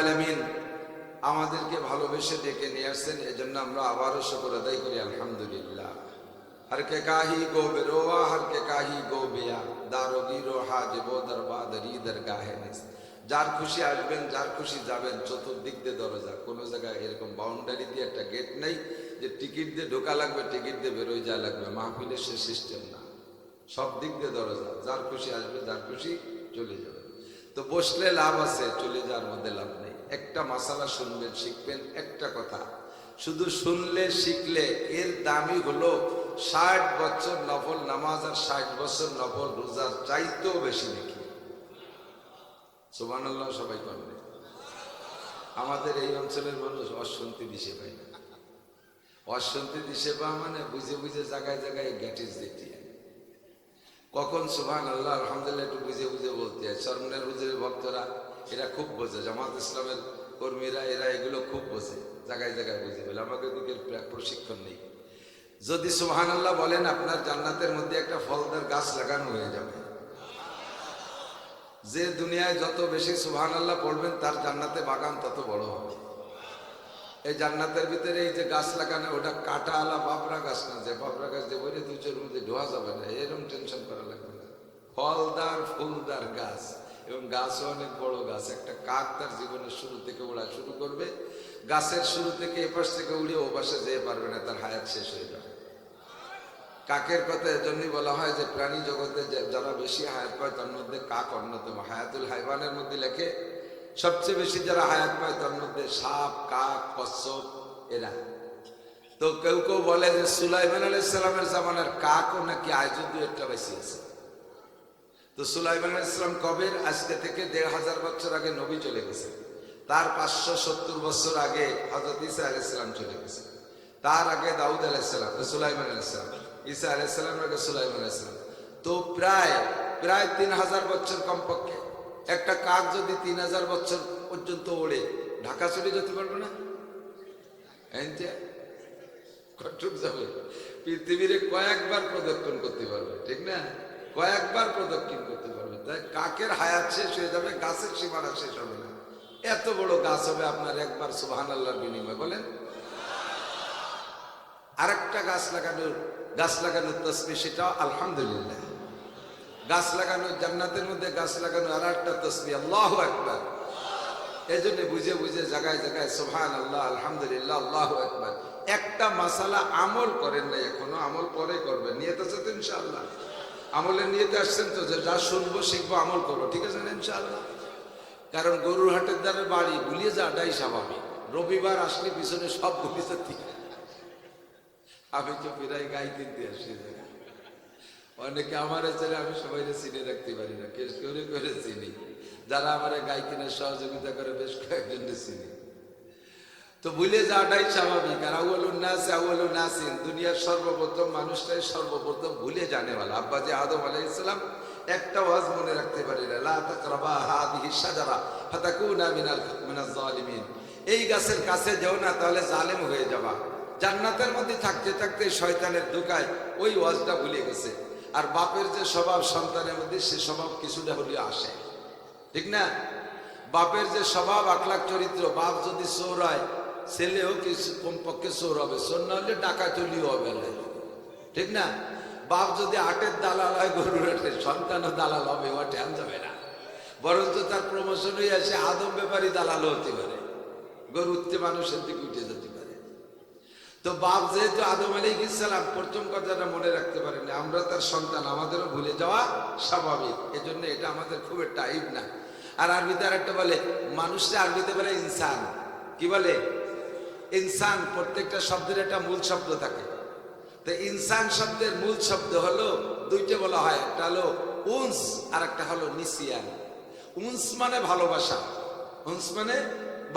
আলমিন আমাদেরকে ভালোবেসে ডেকে নিয়ে আসছেন, এজন্য আমরা আবারও শকর আদায় করি, আলহামদুলিল্লাহ। হর কে কাহি গো বেরোয়া হর কে কাহি গো বেয়া। দারো গিরো হাজেব দরবাদরি দরগাহে নিস যার খুশি আসবেন, যার খুশি যাবেন, চতুর্দিক দিয়ে দরজা। কোনো জায়গায় এরকম বাউন্ডারি দিয়ে একটা গেট নেই যে টিকিট দিয়ে ঢোকা লাগবে টিকিট দিয়ে বেরোয় যা লাগবে। মাহফিলের সে সিস্টেম না। সব দিক দিয়ে দরজা। যার খুশি আসবে, যার খুশি চলে যাবে। তো বসলে লাভ আছে, চলে যাওয়ার মধ্যে লাভ একটা মশালা শুনবেন শিখবেন একটা কথা। শুধু শুনলে শিখলে এর দামি হলো ষাট বছর নফল নামাজ আর ষাট বছর নফল রোজার চাইতেও বেশি নাকি? সোমান আল্লাহ সবাই করবে আমাদের এই অঞ্চলের মানুষ অশান্তি দিশে পায় না। অশান্তি দিশে পাওয়া মানে বুঝে বুঝে জায়গায় জায়গায় গ্যাটিস দিতে। কখন সুহান আল্লাহ আলহামদুলিল্লাহ একটু বুঝে বুঝে বলতে হয়। সরমনের হুজুরের ভক্তরা এরা খুব বোঝে, জামাত ইসলামের কর্মীরা, এরা এগুলো খুব বোঝে, জায়গায় জায়গায় বুঝে বলে। আমাকে দিকের প্রশিক্ষণ নেই। যদি সুহান আল্লাহ বলেন, আপনার জান্নাতের মধ্যে একটা ফলদার গাছ লাগানো হয়ে যাবে। যে দুনিয়ায় যত বেশি সুহান আল্লাহ পড়বেন, তার জান্নাতে বাগান তত বড় হবে। এই জান্নাতের ভিতরে এই যে গাছ লাগানো, ওটা কাটা আলা বাবরা গাছ না, যে বাবরা গাছ যে বলে দুচের মধ্যে ঢোয়া যাবে না এরকম টেনশন করা লাগবে না। ফলদার ফুলদার গাছ। এবং গাছও অনেক বড় গাছ। একটা কাক তার জীবনের শুরু থেকে ওড়া শুরু করবে। গাছের শুরু থেকে এপাশ থেকে উড়ে ও পাশে যেতে পারবে না, তার হায়াত শেষ হয়ে যাবে। কাকের কথা এজন্যই বলা হয় যে, প্রাণী জগতে যারা বেশি হায়াত পায় তার মধ্যে কাক অন্যতম। হায়াতুল হাইওয়ানের মধ্যে লেখে, সবচেয়ে বেশি যারা হায়াত পায় তার মধ্যে সাপ, কাক, কচ্ছপ, এরা। তো কেউ কেউ বলে যে, সুলাইমান আলাইসালামের জামানার কাকও নাকি আজও দু একটা বেশি আছে। তো সুলাইমান আলাইসালাম কবে আজকে থেকে দেড় হাজার বছর আগে নবী চলে গেছে। তার পাঁচশো সত্তর বছর আগে হজরত ইসা আলাইসালাম চলে গেছে। তার আগে দাউদ আলাইসালাম সুলাইমান আলাইসালাম ঈসা আলাইসালাম আগে সুলাইমান আলাইসালাম তো প্রায় প্রায় তিন হাজার বছর কমপক্ষে একটা কাক যদি তিন হাজার বছর পর্যন্ত ওড়ে, ঢাকা চলে যেতে পারবে না? কটুক যাবে। পৃথিবীর কয়েকবার প্রদক্ষণ করতে পারবে, ঠিক না? কয়েকবার প্রদক্ষিণ করতে পারবে। তাই কাকের হায়াত শেষ হয়ে যাবে, গাছের সীমানা শেষ হবে না। এত বড় গাছ হবে আপনার একবার সুবাহান আল্লাহর বিনিময়, বলেন? আরেকটা গাছ লাগানোর গাছ লাগানোর তসবি সেটাও আলহামদুলিল্লাহ। গাছ লাগানো, জান্নাতের মধ্যে গাছ লাগানো আর একটা তসবি আল্লাহ একবার এই জন্য বুঝে বুঝে, জায়গায় জায়গায় সোহান আল্লাহ আলহামদুলিল্লাহ, আল্লাহ একবার একটা মাসালা আমল করেন না এখনও, আমল পরে করবেন। নিয়ে তো তো ইনশাআল্লাহ। আমলের নিয়েতে আসছেন তো যে যা শুনব, শিখব, আমল করব। ঠিক আছে ইনশাআল্লাহ? কারণ গরুর হাটের দ্বারা বাড়ি ভুলিয়ে যাওয়াটাই স্বাভাবিক। রবিবার আসলে পিছনে সব ভুলিয়ে যেতে আমি তো প্রায় গাই কিনতে আসি অনেকে আমার ছেলে আমি সবাই চিনে রাখতে পারি না। কেস করে চিনি। যারা আমার গাই কেনার সহযোগিতা করে, বেশ কয়েকজন চিনি। তো ভুলে যাওয়াটাই স্বাভাবিক। আর আউ্বালুন নাস আউ্বালুন নাসিন, দুনিয়ার সর্বপ্রথম মানুষটাই সর্বপ্রথম ভুলে জানে জানেওয়ালা আব্বা যে আদম আলাই ইসলাম একটা ওয়াজ মনে রাখতে পারি না। লা তাকরাবা হাদিহি শাজারা, ফাতাকুনা মিনাল, মিনাজ জালিমিন। এই গাছের কাছে যেও না, তাহলে জালেম হয়ে যাবা। জান্নাতের মধ্যে থাকতে থাকতে শয়তানের ধোকায় ওই ওয়াজটা ভুলে গেছে। আর বাপের যে স্বভাব সন্তানের মধ্যে, সে স্বভাব কিছুটা হলেও আসে। ঠিক না? বাপের যে স্বভাব, আখলাখ চরিত্র, বাপ যদি চোর হয় ছেলেও কিছু কমপক্ষে চোর হবে, চোর না হলে ডাকা চলিও হবে না। ঠিক না? বাপ যদি আটের দালাল হয়, গরুর আটের সন্তানও দালাল হবে, ও ঠ্যান যাবে না। বরঞ্চ তার প্রমোশন হয়ে আসে, আদম ব্যাপারী দালালও হতে পারে। গরু উঠতে মানুষের দিকে উঠে যেতে পারে। তো বাপ যেহেতু আদম আলী ইসলাম প্রথম কথাটা মনে রাখতে পারেনি আমরা তার সন্তান, আমাদেরও ভুলে যাওয়া স্বাভাবিক। এজন্য এটা আমাদের খুব একটা না। আর আরবিতে আর একটা বলে মানুষরা আরবিতে বলে ইনসান। কি বলে? ইনসান, প্রত্যেকটা শব্দের একটা মূল শব্দ থাকে। তো ইনসান শব্দের মূল শব্দ হলো, দুইটা বলা হয়, একটা হলো উন্স আর একটা হলো নিসিয়ান। উন্স মানে ভালোবাসা, উন্স মানে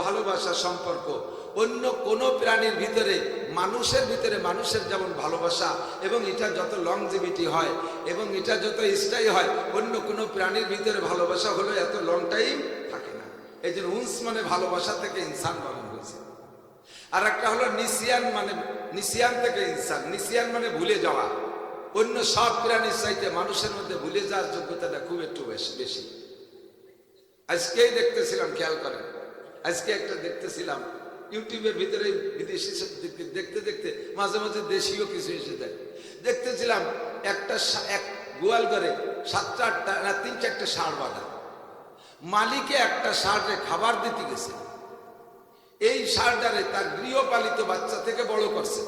ভালোবাসা সম্পর্ক। অন্য কোন প্রাণীর ভিতরে, মানুষের ভিতরে মানুষের যেমন ভালোবাসা, এবং এটা যত লংজিভিটি হয়, এবং এটা যত স্থায়ী হয়, অন্য কোনো প্রাণীর ভিতরে ভালোবাসা হলো এত লং টাইম থাকে না। এই জন্য উন্স মানে ভালোবাসা থেকে ইনসান বানানো হয়েছে। আর একটা হলো নিসিয়ান মানে নিসিয়ান থেকে ইনসান। নিসিয়ান মানে ভুলে যাওয়া। অন্য সব প্রাণীর চাইতে মানুষের মধ্যে ভুলে যাওয়ার যোগ্যতাটা খুব একটু বেশি আজকেই দেখতেছিলাম, খেয়াল করেন। আজকে একটা দেখতেছিলাম, ইউটিউবের ভিতরে বিদেশি দেখতে- দেখতে মাঝে মাঝে দেশীয় কিছু এসে যায়। দেখতেছিলাম একটা এক গোয়াল ঘরে সাতটা আটটা না, তিন চারটে ষাঁড় বাঁধা। মালিকে একটা ষাঁড়ে খাবার দিতে গেছে। এই ষাঁড়টারে তার গৃহপালিত বাচ্চা থেকে বড় করছে।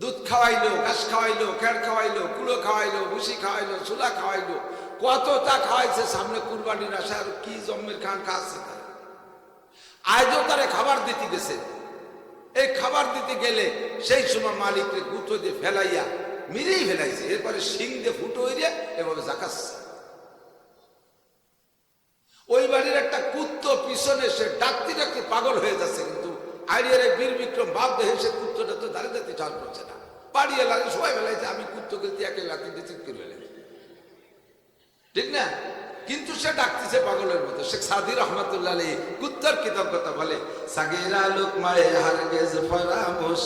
দুধ খাওয়াইলো, ঘাস খাওয়াইলো, খেড় খাওয়াইলো, কুড়ো খাওয়াইলো, ভুসি খাওয়াইলো চুলা খাওয়াইলো, কত কতটা খাওয়াইছে সামনে কুরবানির আসা আর কি জম্মের খান খাওয়াচ্ছে তার আজও তারে খাবার দিতে গেছে। এই খাবার দিতে গেলে সেই সময় মালিককে গুঁতো দিয়ে ফেলাইয়া, মিরেই ফেলাইছে। এরপরে শিং দিয়ে ফুটো হইয়া এভাবে জাকাচ্ছে ওই বাড়ির একটা কুত্ত পিছনে সে ডাকতে ডাকতে পাগল হয়ে যাচ্ছে, কিন্তু আইডিয়ার এক বীর বিক্রম ভাব দেখে সে কুত্তটা তো দাঁড়িয়ে দাঁড়িয়ে চাল করছে না। পাড়িয়ে লাগে সবাই বেলাইছে আমি কুত্তকে দিয়ে একে লাঠি দিয়ে ফেলে ঠিক না? কিন্তু সে ডাকতেছে পাগলের মতো। শেখ সাদি রহমতুল্লাহ আলী কুত্তার কৃতজ্ঞতা বলে, সাগিরা লুকমায়ে হারগেজ ফরামুশ,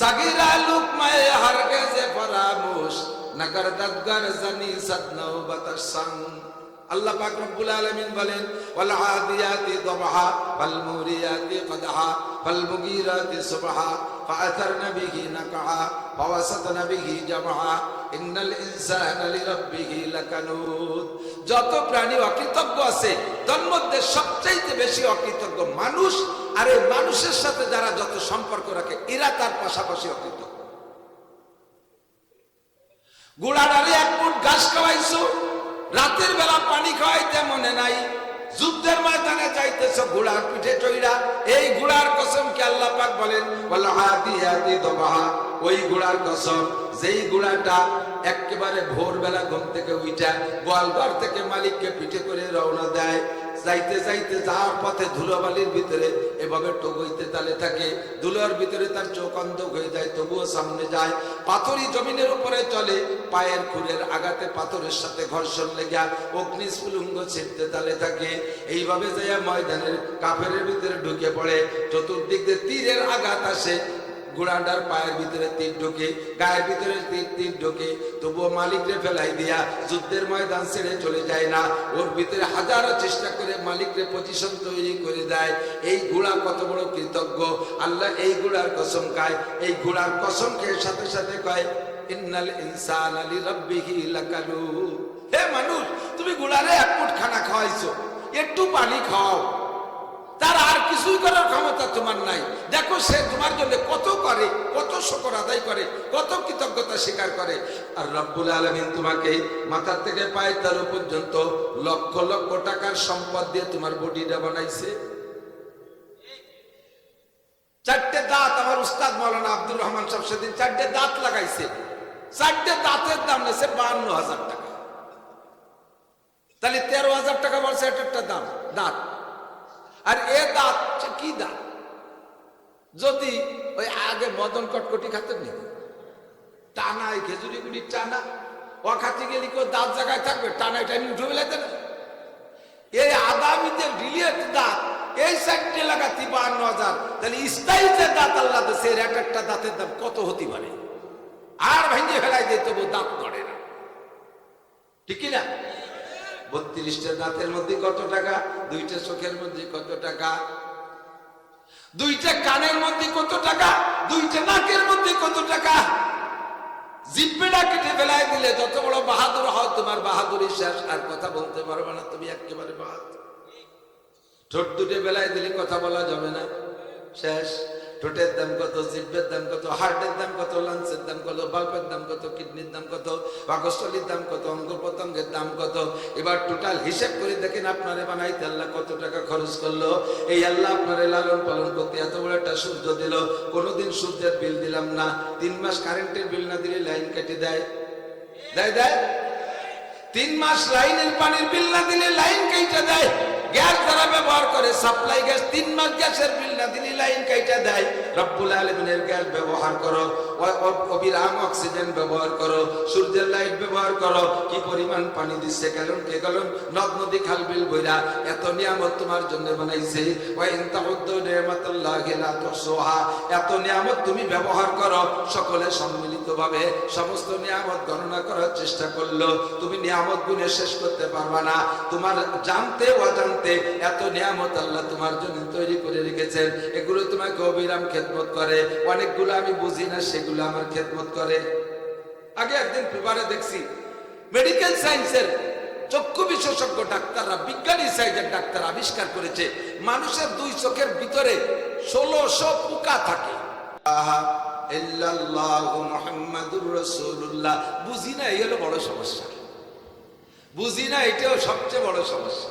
সাগিরা লুকমায়ে হারগেজ ফরামুশ নগর দদগর জানি সদনও বাতাসাং আল্লাহ পাক রব্বুল আলামিন বলেন, ওয়াল আদিয়াতি দবহা, ফাল মুরিয়াতি কদহা, ফাল মুগীরাতি সুবহা ফাআথারনা বিহি নাকআ ফাওয়াসাতনা বিহি জামআ ইন্নাল ইনসানা লিরাব্বিহি লাকানুদ। যত প্রাণী অকৃতজ্ঞ আছে, তার মধ্যে সবচাইতে বেশি অকৃতজ্ঞ মানুষ, আর এই মানুষের সাথে যারা যত সম্পর্ক রাখে, এরা তার পাশাপাশি অকৃতজ্ঞ। গুড়াডালে এক ফুট ঘাস খাওয়াইছো রাতের বেলা পানি খাওয়াইতে মনে নাই। যুদ্ধের ময়দানে যাইতেছ ঘোড়ার পিঠে চইরা এই ঘোড়ার কসম কে আল্লাহ পাক বলেন? ওই ঘোড়ার কসম। যেই ঘোড়াটা একেবারে ভোরবেলা ঘুম থেকে উইটা গোয়ালঘর থেকে মালিককে পিঠে করে রওনা দেয়। যাইতে যাইতে যাওয়ার পথে ধুলোবালির ভিতরে এভাবে টগইতে তালে থাকে। ধুলোর ভিতরে তার চোখ অন্ধ হয়ে যায়, তবুও সামনে যায়। পাথরি জমিনের উপরে চলে, পায়ের খুরের আগাতে পাথরের সাথে ঘর্ষণ লেগা অগ্নি স্ফুলুঙ্গ ছিটতে তালে থাকে। এইভাবে যাইয়া ময়দানের কাফের ভিতরে ঢুকে পড়ে। চতুর্দিক দিয়ে তীরের আঘাত আসে ঘোড়াটার পায়ের ভিতরে তীর ঢোকে, গায়ের ভিতরে তীর তীর ঢোকে, তবুও মালিকরে ফেলাই দিয়া যুদ্ধের ময়দান ছেড়ে চলে যায় না। ওর ভিতরে হাজারো চেষ্টা করে মালিকরে পজিশন তৈরি করে দেয়। এই ঘোড়া কত বড় কৃতজ্ঞ। আল্লাহ এই ঘোড়ার কসম খায়। এই ঘোড়ার কসম খেয়ে সাথে সাথে কয়, ইন্নাল ইনসান আলী রব্বিহি লাকালু হে মানুষ, তুমি ঘোড়ারে এক ফুট খানা খাওয়াইছো। একটু পানি খাও। তার আর কিছুই করার ক্ষমতা তোমার নাই। দেখো সে তোমার জন্য কত করে, কত শকর আদায় করে, কত কৃতজ্ঞতা স্বীকার করে। আর রব্বুল আলমিন তোমাকে মাথার থেকে পায়ের তালু পর্যন্ত লক্ষ লক্ষ টাকার সম্পদ দিয়ে তোমার বডিটা বানাইছে। চারটে দাঁত আমার উস্তাদ মৌলানা আব্দুর রহমান সাহেব সেদিন চারটে দাঁত লাগাইছে। চারটে দাঁতের দাম নিয়েছে বাহান্ন হাজার টাকা। তাহলে তেরো হাজার টাকা বলছে একটা দাম, দাঁত। আর এ দাঁত কি দাঁত? যদি ওই আগে মদন কটকটি খাতেন নি? টানা এই খেজুরি গুড়ি টানা। ও খাতে গেলে কেউ দাঁত জায়গায় থাকবে টানায় টানি উঠে বেলাতে না। এই আদামিতে ডিলিয়েট দাঁত, এই সাইডে লাগা তিবান্ন হাজার। তাহলে স্থায়ী যে দাঁত আল্লাহ দেশে এর এক একটা দাঁতের দাম কত হতে পারে? আর ভেঙে ফেলাই দিয়ে তবু দাঁত করে না। ঠিক না? বত্রিশটা দাঁতের মধ্যে কত টাকা? দুইটা চোখের মধ্যে কত টাকা? দুইটা কানের মধ্যে কত টাকা? দুইটা নাকের মধ্যে কত টাকা? জিব্বেটা কেটে ফেলাই দিলে যত বড় বাহাদুর হয় তোমার বাহাদুরি শেষ। আর কথা বলতে পারবে না, তুমি একেবারে বাহাদুর। ঠোঁট দুটে বেলায় দিলে কথা বলা যাবে না। শেষ। ঠোঁটের দাম কত জিব্বের দাম কত, হার্টের দাম কত লাঞ্চের দাম কত, বাল্বের দাম কত, কিডনির দাম কত, পাকস্থলীর দাম কত, অঙ্গ প্রত্যঙ্গের দাম কত? এবার টোটাল হিসাব করে দেখেন আপনারে বানাইতে আল্লাহ কত টাকা খরচ করল। এই আল্লাহ আপনারে লালন পালন করতে এত বড় একটা সূর্য দিল। কোনোদিন সূর্যের বিল দিলাম না। তিন মাস কারেন্টের বিল না দিলে লাইন কেটে দেয়। দেয় দেয়? তিন মাস লাইনের পানির বিল না দিলে লাইন কেটে গ্যাস যারা ব্যবহার করে, সাপ্লাই গ্যাস, তিন মাস গ্যাসের বিল না দিলে লাইন কেটে দেয়। রব্বুল আলমিনের গ্যাস ব্যবহার করো অবিরাম অক্সিজেন ব্যবহার করো, সূর্যের লাইট ব্যবহার করো, কি পরিমাণ পানি দিচ্ছে কে নদ, নদী, খাল, বিল বইরা এত নিয়ামত তোমার জন্য বানাইছে। এত নিয়ামত তুমি ব্যবহার করো, সকলে সম্মিলিতভাবে সমস্ত নিয়ামত গণনা করার চেষ্টা করল। তুমি নিয়ামত গুণে শেষ করতে পারবা না। তোমার জানতে অজান্তে এত নিয়ামত আল্লাহ তোমার জন্য তৈরি করে রেখেছেন। এগুলো তোমাকে অবিরাম খেদমত করে। অনেকগুলো আমি বুঝি না, সেগুলো আমার খেদমত করে। আগে একদিন পেপারে দেখছি মেডিকেল সায়েন্সের চক্ষু বিশেষজ্ঞ ডাক্তাররা, বিজ্ঞানী সাইজের ডাক্তার আবিষ্কার করেছে, মানুষের দুই চোখের ভিতরে ষোলোশো পোকা থাকে। বুঝি না, এই হলো বড় সমস্যা। বুঝি না, এটাও সবচেয়ে বড় সমস্যা।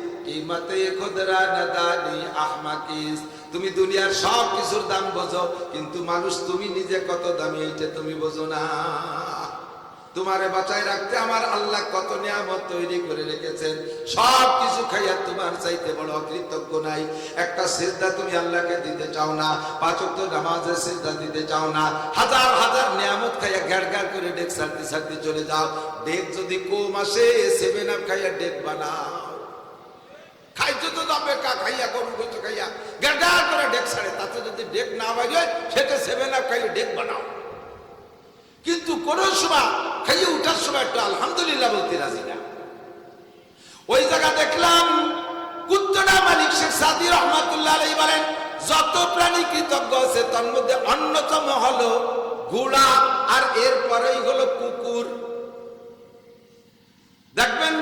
তুমি দুনিয়ার সব কিছুর দাম বোঝো, কিন্তু মানুষ তুমি নিজে কত দামি এইটা তুমি বোঝো না। তোমারে বাঁচায় রাখতে আমার আল্লাহ কত নিয়ামত তৈরি করে রেখেছেন। সব কিছু খাইয়া তোমার চাইতে বড় অকৃতজ্ঞ নাই। একটা সিজদা তুমি আল্লাহকে দিতে চাও না পাঁচক নামাজের সিজদা দিতে চাও না। হাজার হাজার নিয়ামত খাইয়া ঘ্যাড় ঘ্যাড় করে ডেক সারতে সারতে চলে যাও। ডেক যদি কম আসে সেভেন আপ খাইয়া ডেক বানাও। খাইছো তো যাবে কা খাইয়া গরু গোছ খাইয়া। গেডার করে ডেক ছাড়ে, তাতে যদি ডেক না বাজে সেটা সেভেন আপ খাইয়ে ডেক বানাও। কিন্তু কোন সময় খাইয়ে উঠার সময় একটু আলহামদুলিল্লাহ বলতে রাজি না। ওই জায়গা দেখলাম কুত্তরা মালিক শেখ সাদি রহমাতুল্লাহ আলাই বলেন, যত প্রাণী কৃতজ্ঞ আছে, তার মধ্যে অন্যতম হলো ঘোড়া, আর এরপরেই হলো কুকুর। দেখবেন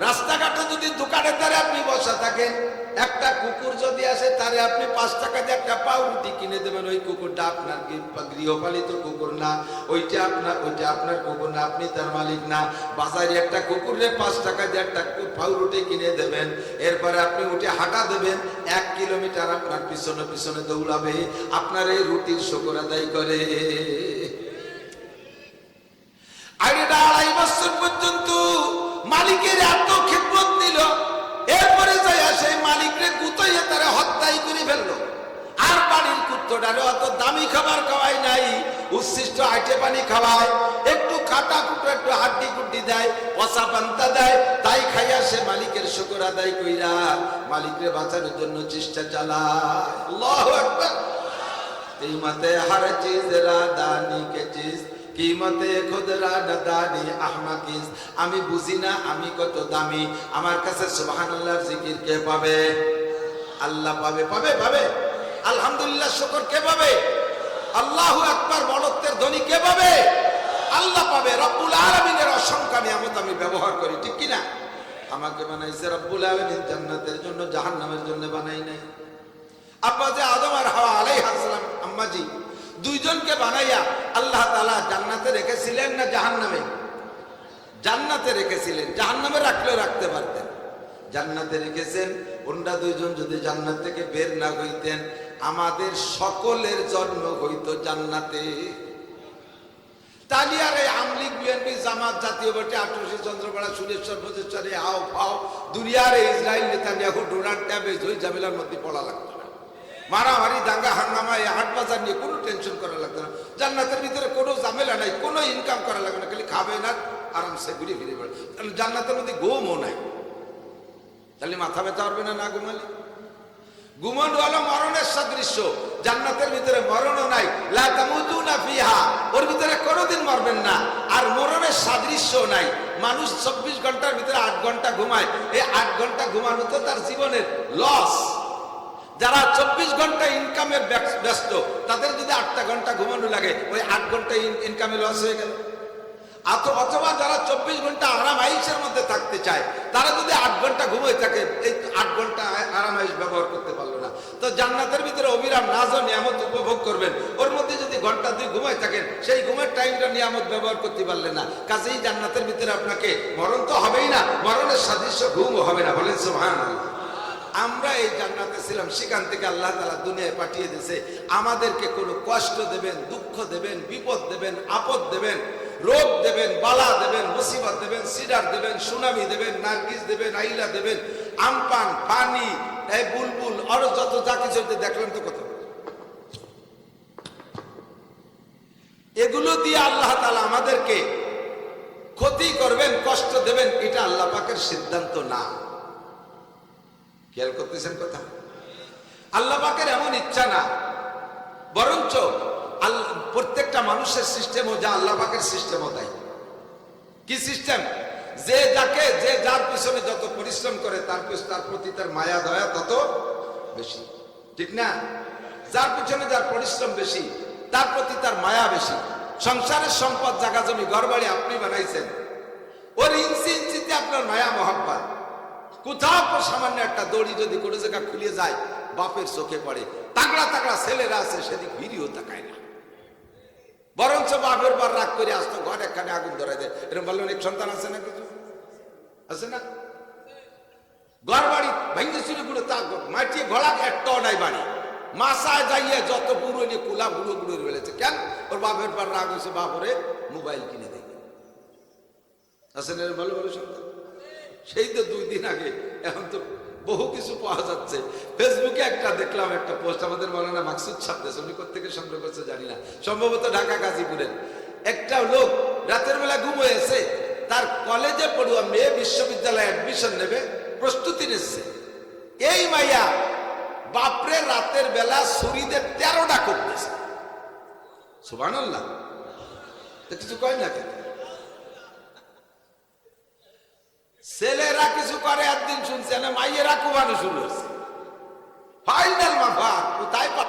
রাস্তাঘাটে যদি দোকানের দ্বারা আপনি বসা থাকেন, একটা কুকুর যদি আসে, তারে আপনি পাঁচ টাকা দিয়ে একটা পাউরুটি কিনে দেবেন। ওই কুকুরটা আপনার গৃহ- গৃহপালিত কুকুর না। ওইটা আপনার ওইটা আপনার কুকুর না, আপনি তার মালিক না। বাজারে একটা কুকুরে পাঁচ টাকা দিয়ে একটা পাউরুটি কিনে দেবেন। এরপরে আপনি উঠে হাঁটা দেবেন। এক কিলোমিটার আপনার পিছনে পিছনে দৌড়াবে। আপনার এই রুটির শকর আদায় করে। আর আড়াই বছর পর্যন্ত মালিকের এত খিদমত নিল, এরপরে যাইয়া সেই মালিকরে গুতাইয়া তারা হত্যাই করে ফেলল। আর পানির কুত্তটারে অত দামি খাবার খাওয়াই নাই, উচ্ছিষ্ট আইটে পানি খাওয়ায়, একটু কাটা কুটো একটু হাড্ডি কুড্ডি দেয়, পচা পান্তা দেয়, তাই খাইয়া সে মালিকের শুকর আদায় কইরা মালিকরে বাঁচানোর জন্য চেষ্টা চালায়। এই মাতে হারে চিজ রাদানি কে চিজ কিমতে খুদরা নাদানি আহমাকিস। আমি বুঝি না আমি কত দামি। আমার কাছে সুবহানাল্লাহর জিকির কে পাবে? আল্লাহ পাবে পাবে পাবে। আলহামদুলিল্লাহ, শুকর কে পাবে? আল্লাহু আকবার বড়ত্বের ধ্বনি কে পাবে? আল্লাহ পাবে। রব্বুল আলামিনের অসংখ্য নিয়ামত আমি ব্যবহার করি, ঠিক কি না আমাকে বানাইছে রব্বুল আলামিন, জান্নাতের জন্য, জাহান্নামের জন্য বানাই নাই। আব্বা যে আদম আর হাওয়া আলাইহিসসালাম আম্মাজি দুইজনকে বানাইয়া আল্লাহ তাআলা জান্নাতে রেখেছিলেন না জাহান্নামে? জান্নাতে রেখেছিলেন। জাহান্নামে রাখলেও রাখতে পারতেন। জান্নাতে রেখেছেন। ওনরা দুইজন যদি জান্নাত থেকে বের না হইতেন, আমাদের সকলের জন্ম হইত জান্নাতে। তালিয়ার এই আমলিগ বিএনপি, জামাত, জাতীয় পার্টি আটরশি চন্দ্রপাড়া, সুরেশ্বর প্রতিষ্ঠানে হাও ফাও দুনিয়ার ইসরায়েল ডোনাল্ড মধ্যে পড়া লাগতো। মারামারি, দাঙ্গা, হাঙ্গামা, এই হাট বাজার নিয়ে কোনো টেনশন করা লাগতো না। জান্নাতের ভিতরে কোনো ঝামেলা নাই, কোনো ইনকাম করা লাগবে না, খালি খাবে না, আরামসে ঘুরে ফিরে বেড়ে জান্নাতের মধ্যে ঘুমও নাই। তাহলে মাথা ব্যথা পারবে না না ঘুমালে? ঘুমন হলো মরণের সাদৃশ্য, জান্নাতের ভিতরে মরণও নাই। লা তামুতুনা ফিহা, ওর ভিতরে কোনোদিন মরবেন না। আর মরণের সাদৃশ্য নাই। মানুষ চব্বিশ ঘণ্টার ভিতরে আট ঘণ্টা ঘুমায়। এই আট ঘণ্টা ঘুমানো তো তার জীবনের লস যারা চব্বিশ ঘণ্টা ইনকামের ব্যস্ত, তাদের যদি আটটা ঘণ্টা ঘুমানো লাগে, ওই আট ঘণ্টা ইনকামে লস হয়ে গেল। অথবা যারা চব্বিশ ঘণ্টা আরাম আইসের মধ্যে থাকতে চায়, তারা যদি আট ঘণ্টা ঘুমিয়ে থাকে, এই আট ঘণ্টা আরাম আইস ব্যবহার করতে পারল না। তো জান্নাতের ভিতরে অবিরাম নাজ নিয়ামত উপভোগ করবেন। ওর মধ্যে যদি ঘণ্টা দুই ঘুমাই থাকেন, সেই ঘুমের টাইমটা নিয়ামত ব্যবহার করতে পারলেন না। কাজেই জান্নাতের ভিতরে আপনাকে মরণ তো হবেই না, মরণের সাদৃশ্য ঘুমও হবে না। বলেন সুবহান আমরা এই জান্নাতে ছিলাম, সেখান থেকে আল্লাহ তালা দুনিয়ায় পাঠিয়ে দিয়েছে। আমাদেরকে কোনো কষ্ট দেবেন, দুঃখ দেবেন, বিপদ দেবেন, আপদ দেবেন, রোগ দেবেন, বালা দেবেন, মুসিবত দেবেন, সিডার দেবেন, সুনামি দেবেন, নার্গিস দেবেন, আইলা দেবেন, আমপান, পানি বুলবুল, আরও যত যা কিছু দেখলেন তো কত এগুলো দিয়ে আল্লাহ তালা আমাদেরকে ক্ষতি করবেন, কষ্ট দেবেন, এটা আল্লাহ পাকের সিদ্ধান্ত না। খেয়াল করতেছেন কথা? আল্লাহ পাকের এমন ইচ্ছা না, বরঞ্চ প্রত্যেকটা মানুষের সিস্টেমও যা আল্লাহ পাকের সিস্টেমও তাই। কি সিস্টেম যে যাকে, যে যার পিছনে যত পরিশ্রম করে, তার তার প্রতি তার মায়া, দয়া তত বেশি। ঠিক না? যার পিছনে যার পরিশ্রম বেশি, তার প্রতি তার মায়া বেশি। সংসারের সম্পদ, জায়গা, জমি ঘর আপনি বানাইছেন। ওর ইঞ্চি ইঞ্চিতে আপনার মায়া, মহাব্বাত। কোথাও সামান্য একটা দড়ি যদি কোনো জায়গা খুলে যায়, বাপের চোখে পড়ে। তাগড়া তাগড়া ছেলেরা আছে, সেদিক ভিড়িও তাকায় না। বরঞ্চ বাপের পর রাগ করে আসতো, ঘর একখানে আগুন ধরে দেয়। এরকম বললেন এক সন্তান আছে না কিছু আছে না? ঘর বাড়ি ভেঙে চুরি গুলো তা মাটিয়ে ঘোড়া একটাও নাই বাড়ি। মাসায় যাইয়ে যত বুড়ো নিয়ে কুলা বুড়ো বুড়ো রয়েছে কেন? ওর বাপের পর রাগ হয়েছে বাপরে মোবাইল কিনে দেবে আছে না ভালো ভালো সন্তান? সেই তো দুই দিন আগে, এখন তো বহু কিছু পাওয়া যাচ্ছে। ফেসবুকে একটা দেখলাম, একটা পোস্ট, আমাদের মৌলানা মাকসুদ ছাপতেছে উনি থেকে সংগ্রহ করছে জানি না। সম্ভবত ঢাকা গাজীপুরের একটা লোক রাতের বেলা ঘুম হয়েছে তার কলেজে পড়ুয়া মেয়ে বিশ্ববিদ্যালয়ে অ্যাডমিশন নেবে, প্রস্তুতি নিচ্ছে। এই মাইয়া বাপরে রাতের বেলা ছুরিদের তেরোটা করতেছে সুবান কিছু কয় না কেন? ছেলেরা কিছু করে একদিন শুনছে না মাইয়েরা কুবানো শুরু হয়েছে। ফাইনাল মাফা কোথায় পা